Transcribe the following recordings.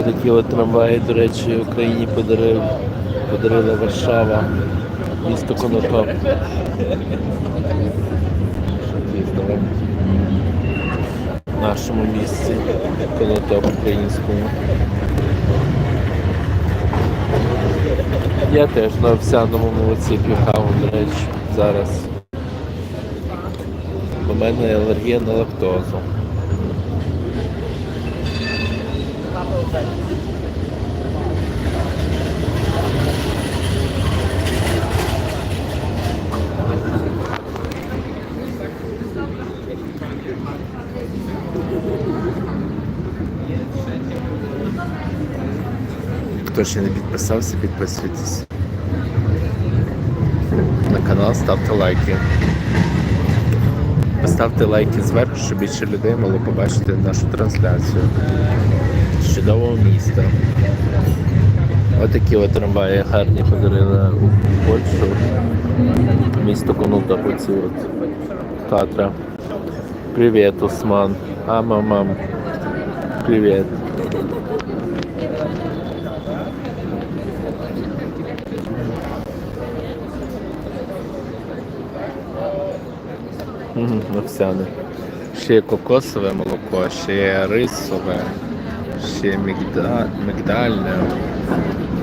Такі от трамваї, до речі, Україні подарив, подарила Варшава, місто Конотоп. В нашому місці Конотоп українському. Я теж на овсяному молоці п'ю каву, до речі, зараз. У мене алергія на лактозу. Хто ще не підписався, підписуйтесь. На канал ставте лайки. Поставте лайки зверху, щоб більше людей могло побачити нашу трансляцію з чудового міста. Отакі от трамваї гарні подарили у Польщу. Місто Конута оці от Татра. Привіт, Осман. А мамам. Привіт. Овсяне. Ще є кокосове молоко, ще є рисове, ще мігда... мигдальне.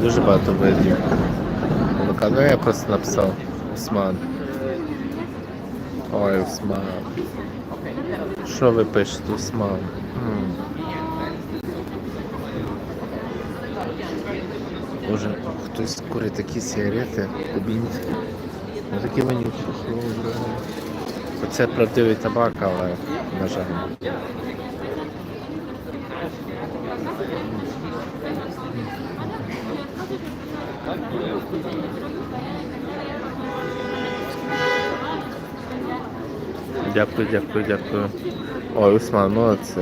Дуже багато видів. Молока. Ну я просто написав Усман. Ой, Усман. Що ви пишете, Усман? М. Боже, хтось курить такі сигарети, кубінці. Ну такі вони Оце правдивий табак, але на жаль. Дякую, дякую, дякую. Ой, Усман, молодці.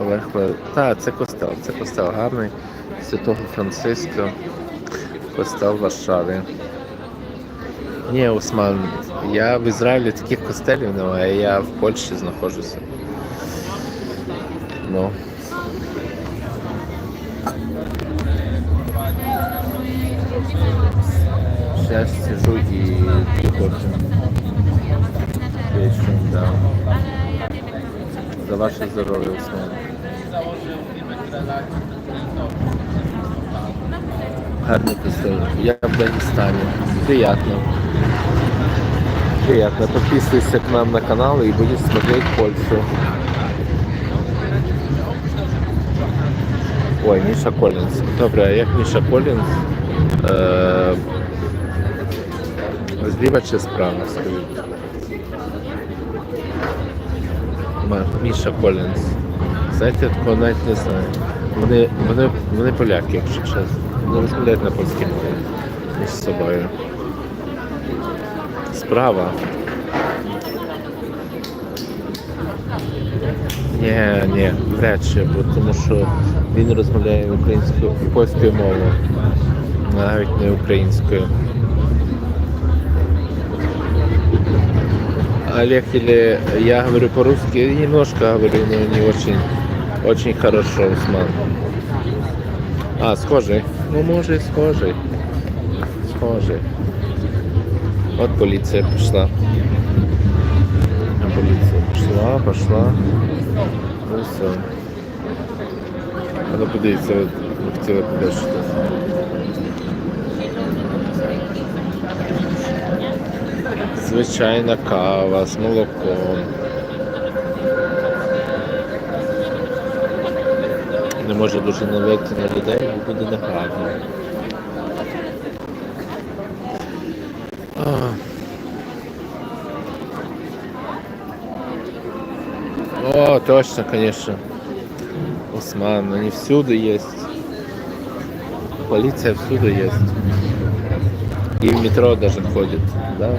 Олег Та, це костел, це костел гарний. Святого Франциска. Костел в Варшаві. Ні, Усман, я в Ізраїлі таких костелів немає, я в Польщі знаходжуся. Ну. Сейчас сижу и кофе. Вечером, да. За ваше здоровье, Усман. Гарний костел. Я в Дагестане. Приятно. Приятно. Подписывайся к нам на канал и будешь смотреть Польшу. Ой, Міша Колінс. Добре, а як Міша Колінс? Е... Зліва чи справа? Ма- Міша Колінс. Знаєте, я такого навіть не знаю. Вони, вони, вони поляки, якщо чесно. Вони розмовляють на польській мові між собою. Справа. Ні, ні, вряд чи, бо тому що він розмовляє українською польською мовою, навіть не українською. Олег или я говорю по-русски, немножко говорю, но не очень, очень хорошо, Усман. А, схожий. Ну, може, і схожий. Схожий. От поліція пішла. Поліція пішла, пішла. Все. А ну подивіться, хотіли побачити. Звичайна кава з молоком. Не може дуже налити на людей, бо буде негарно. Точно, конечно. Осман, они всюду есть. Полиция всюду есть. И в метро даже ходит. Да.